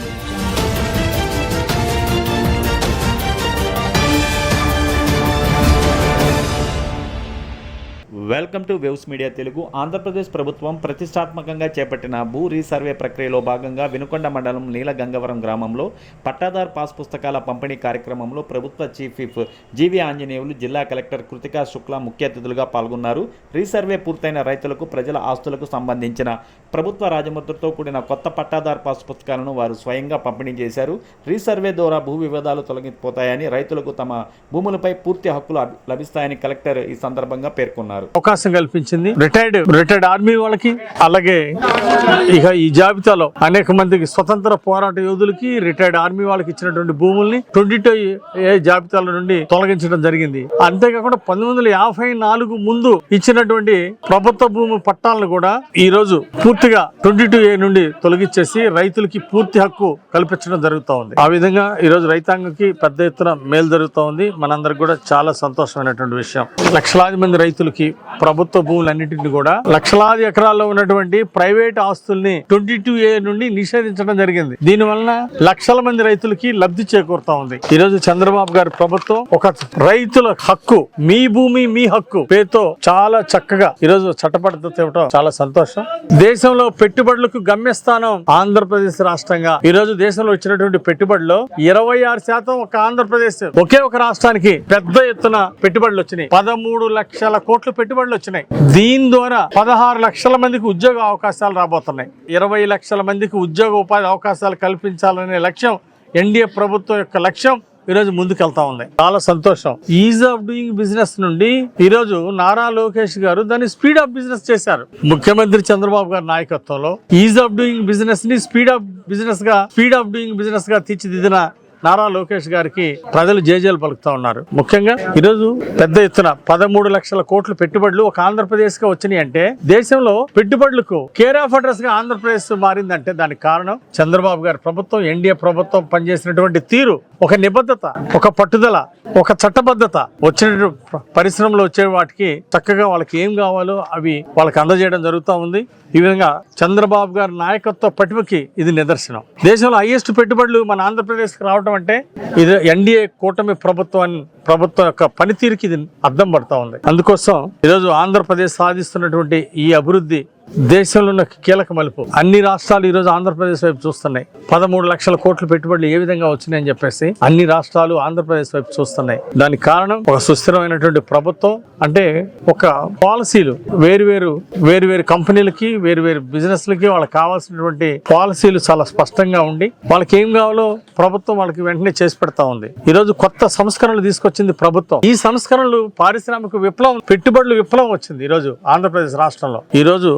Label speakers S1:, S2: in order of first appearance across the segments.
S1: Thank you. Welcome to Views Media Telugu. Andhra Pradesh ప్రభుత్వం ప్రతిష్టాత్మకంగా చేపట్టిన భూ రీసర్వే ప్రక్రియలో భాగంగా వినుకొండ మండలం నీలగంగవరం గ్రామంలో పట్టాదార్ పాస్ పుస్తకాల పంపిణీ కార్యక్రమంలో ప్రభుత్వ చీఫ్ విఫ్ జీవి ఆంజనేయులు జిల్లా కలెక్టర్ కృతికా శుక్లా ముఖ్య అతిథులుగా పాల్గొన్నారు. రీసర్వే పూర్తయిన రైతులకు ప్రజల ఆస్తులకు సంబంధించిన ప్రభుత్వ రాజముద్రతో కూడిన కొత్త పట్టాదార్ పాస్ పుస్తకాలను వారు స్వయంగా పంపిణీ చేశారు. రీసర్వే ద్వారా భూ వివాదాలు తొలగిపోతాయని రైతులకు తమ భూములపై పూర్తి హక్కులు లభిస్తాయని కలెక్టర్ ఈ సందర్భంగా పేర్కొన్నారు.
S2: అవకాశం కల్పించింది. రిటైర్డ్ రిటైర్డ్ ఆర్మీ వాళ్ళకి అలాగే ఇక ఈ జాబితాలో అనేక మందికి స్వతంత్ర పోరాట యోధులకి రిటైర్డ్ ఆర్మీ వాళ్ళకి ఇచ్చినటువంటి భూముల్ని ట్వంటీ టూ ఏ జాబితాల నుండి తొలగించడం జరిగింది. అంతేకాకుండా పంతొమ్మిది వందల యాభై నాలుగు ముందు ఇచ్చినటువంటి ప్రభుత్వ భూమి పట్టాలను కూడా ఈ రోజు పూర్తిగా ట్వంటీ టూ ఏ నుండి తొలగించేసి రైతులకి పూర్తి హక్కు కల్పించడం జరుగుతూ ఉంది. ఆ విధంగా ఈ రోజు రైతాంగంకి పెద్ద ఎత్తున మేలు జరుగుతూ ఉంది. మనందరికి కూడా చాలా సంతోషమైనటువంటి విషయం. లక్షలాది మంది రైతులకి ప్రభుత్వ భూములన్నింటినీ కూడా లక్షలాది ఎకరాల్లో ఉన్నటువంటి ప్రైవేట్ ఆస్తుల్ని ట్వంటీ టూ ఏ నుండి నిషేధించడం జరిగింది. దీని వలన లక్షల మంది రైతులకి లబ్ధి చేకూరుతా ఉంది. ఈ రోజు చంద్రబాబు గారి ప్రభుత్వం ఒక రైతుల హక్కు మీ భూమి మీ హక్కు పేరుతో చాలా చక్కగా ఈ రోజు చట్టపద్ధతి ఇవ్వడం చాలా సంతోషం. దేశంలో పెట్టుబడులకు గమ్యస్థానం ఆంధ్రప్రదేశ్ రాష్ట్రంగా. ఈ రోజు దేశంలో వచ్చినటువంటి పెట్టుబడులు ఇరవై ఆరు శాతం ఒక ఆంధ్రప్రదేశ్. ఒకే ఒక రాష్ట్రానికి పెద్ద ఎత్తున పెట్టుబడులు వచ్చినాయి. పదమూడు లక్షల కోట్లు పెట్టుబడి పెట్టుబడులు వచ్చినాయి. దీని ద్వారా పదహారు లక్షల మందికి ఉద్యోగ అవకాశాలు రాబోతున్నాయి. ఇరవై లక్షల మందికి ఉద్యోగ ఉపాధి అవకాశాలు కల్పించాలనే లక్ష్యం ఎన్డీఏ ప్రభుత్వం యొక్క లక్ష్యం ఈరోజు ముందుకెళ్తా ఉంది. చాలా సంతోషం. ఈజ్ ఆఫ్ డూయింగ్ బిజినెస్ నుండి ఈరోజు నారా లోకేష్ గారు దాన్ని స్పీడ్ ఆఫ్ బిజినెస్ చేశారు. ముఖ్యమంత్రి చంద్రబాబు గారి నాయకత్వంలో ఈజ్ ఆఫ్ డూయింగ్ బిజినెస్ని స్పీడ్ ఆఫ్ బిజినెస్గా స్పీడ్ ఆఫ్ డూయింగ్ బిజినెస్గా తీర్చిదిద్దిన నారా లోకేష్ గారికి ప్రజలు జేజేలు పలుకుతా ఉన్నారు. ముఖ్యంగా ఈరోజు పెద్ద ఎత్తున పదమూడు లక్షల కోట్ల పెట్టుబడులు ఒక ఆంధ్రప్రదేశ్గా వచ్చినాయి అంటే దేశంలో పెట్టుబడులకు కేర్ ఆఫ్ అడ్రస్గా ఆంధ్రప్రదేశ్ మారిందంటే దానికి కారణం చంద్రబాబు గారి ప్రభుత్వం ఎన్డీఏ ప్రభుత్వం పనిచేసినటువంటి తీరు ఒక నిబద్ధత ఒక పట్టుదల ఒక చట్టబద్ధత వచ్చిన పరిశ్రమలు వచ్చే వాటికి చక్కగా వాళ్ళకి ఏం కావాలో అవి వాళ్ళకి అందజేయడం జరుగుతూ ఉంది. ఈ విధంగా చంద్రబాబు గారి నాయకత్వ పటిమకి ఇది నిదర్శనం. దేశంలో హైయెస్ట్ పెట్టుబడులు మన ఆంధ్రప్రదేశ్కి రావడం అంటే ఇది ఎన్డీఏ కూటమి ప్రభుత్వం ప్రభుత్వం యొక్క పనితీరుకి ఇది అర్థం పడతా ఉంది. అందుకోసం ఈరోజు ఆంధ్రప్రదేశ్ సాధిస్తున్నటువంటి ఈ అభివృద్ధి దేశంలో ఉన్న కీలక మలుపు. అన్ని రాష్ట్రాలు ఈ రోజు ఆంధ్రప్రదేశ్ వైపు చూస్తున్నాయి. పదమూడు లక్షల కోట్ల పెట్టుబడులు ఏ విధంగా వచ్చినాయని చెప్పేసి అన్ని రాష్ట్రాలు ఆంధ్రప్రదేశ్ వైపు చూస్తున్నాయి. దానికి కారణం ఒక సుస్థిరమైనటువంటి ప్రభుత్వం అంటే ఒక పాలసీలు. వేరు వేరు వేరు వేరు కంపెనీలకి వేరు వేరు బిజినెస్లకి వాళ్ళకి కావాల్సినటువంటి పాలసీలు చాలా స్పష్టంగా ఉండి వాళ్ళకి ఏం కావాలో ప్రభుత్వం వాళ్ళకి వెంటనే చేసి పెడతా ఉంది. ఈ రోజు కొత్త సంస్కరణలు తీసుకొచ్చింది ప్రభుత్వం. ఈ సంస్కరణలు పారిశ్రామిక విప్లవం పెట్టుబడులు విప్లవం వచ్చింది ఈ రోజు ఆంధ్రప్రదేశ్ రాష్ట్రంలో. ఈ రోజు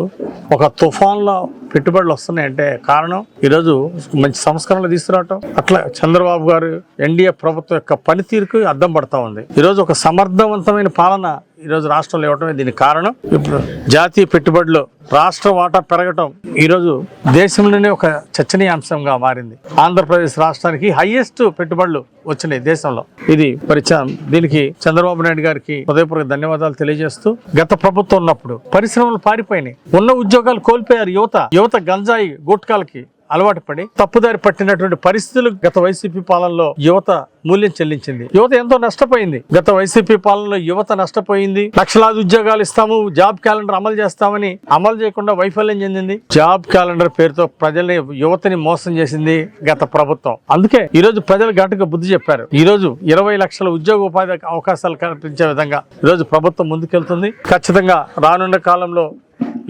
S2: ఒక తుఫాన్లో పెట్టుబడులు వస్తున్నాయంటే కారణం ఈరోజు మంచి సంస్కరణలు తీసుకురావటం. అట్లా చంద్రబాబు గారు ఎన్డీఏ ప్రభుత్వం యొక్క పనితీరుకు అద్దం పడతా ఉంది. ఈరోజు ఒక సమర్థవంతమైన పాలన ఈరోజు రాష్ట్రంలో ఇవ్వటమే దీనికి కారణం. ఇప్పుడు జాతీయ పెట్టుబడులు రాష్ట్ర వాటా పెరగటం ఈరోజు దేశంలోనే ఒక చర్చనీయాంశంగా మారింది. ఆంధ్రప్రదేశ్ రాష్ట్రానికి హైయెస్ట్ పెట్టుబడులు వచ్చినాయి దేశంలో. ఇది పరిచయం. దీనికి చంద్రబాబు నాయుడు గారికి హృదయపూర్వక ధన్యవాదాలు తెలియజేస్తూ గత ప్రభుత్వం ఉన్నప్పుడు పరిశ్రమలు పారిపోయినాయి. ఉన్న ఉద్యోగాలు కోల్పోయారు. యువత యువత గంజాయి గుట్కాలకి అలవాటు పడి తప్పుదారి పట్టినటువంటి పరిస్థితులు గత వైసీపీ పాలనలో యువత మూల్యం చెల్లించింది. యువత ఎంతో నష్టపోయింది. గత వైసీపీ పాలనలో యువత నష్టపోయింది. లక్షలాది ఉద్యోగాలు ఇస్తాము జాబ్ క్యాలెండర్ అమలు చేస్తామని అమలు చేయకుండా వైఫల్యం చెందింది. జాబ్ క్యాలెండర్ పేరుతో ప్రజల్ని యువతని మోసం చేసింది గత ప్రభుత్వం. అందుకే ఈ రోజు ప్రజలు గట్టుగా బుద్ధి చెప్పారు. ఈ రోజు ఇరవై లక్షల ఉద్యోగ ఉపాధి అవకాశాలు కల్పించే విధంగా ఈ రోజు ప్రభుత్వం ముందుకెళ్తుంది. ఖచ్చితంగా రానున్న కాలంలో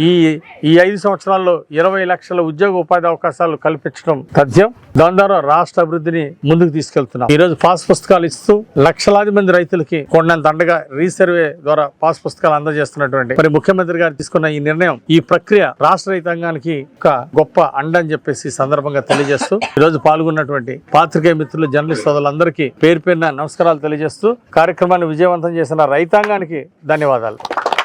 S2: ఈ ఈ ఐదు సంవత్సరాల్లో ఇరవై లక్షల ఉద్యోగ ఉపాధి అవకాశాలు కల్పించడం తథ్యం. దాని ద్వారా రాష్ట్ర అభివృద్ధిని ముందుకు తీసుకెళ్తున్నాం. ఈరోజు పాస్ పుస్తకాలు ఇస్తూ లక్షలాది మంది రైతులకి కొండంత అండగా రీసర్వే ద్వారా పాస్ పుస్తకాలు అందజేస్తున్నటువంటి మరి ముఖ్యమంత్రి గారు తీసుకున్న ఈ నిర్ణయం ఈ ప్రక్రియ రాష్ట్ర రైతాంగానికి ఒక గొప్ప అండ అని చెప్పేసి సందర్భంగా తెలియజేస్తూ ఈరోజు పాల్గొన్నటువంటి పాత్రికేయ మిత్రులు జర్నలిస్ట్ సోదరులందరికీ పేరు పేరున నమస్కారాలు తెలియజేస్తూ కార్యక్రమాన్ని విజయవంతం చేసిన రైతాంగానికి ధన్యవాదాలు.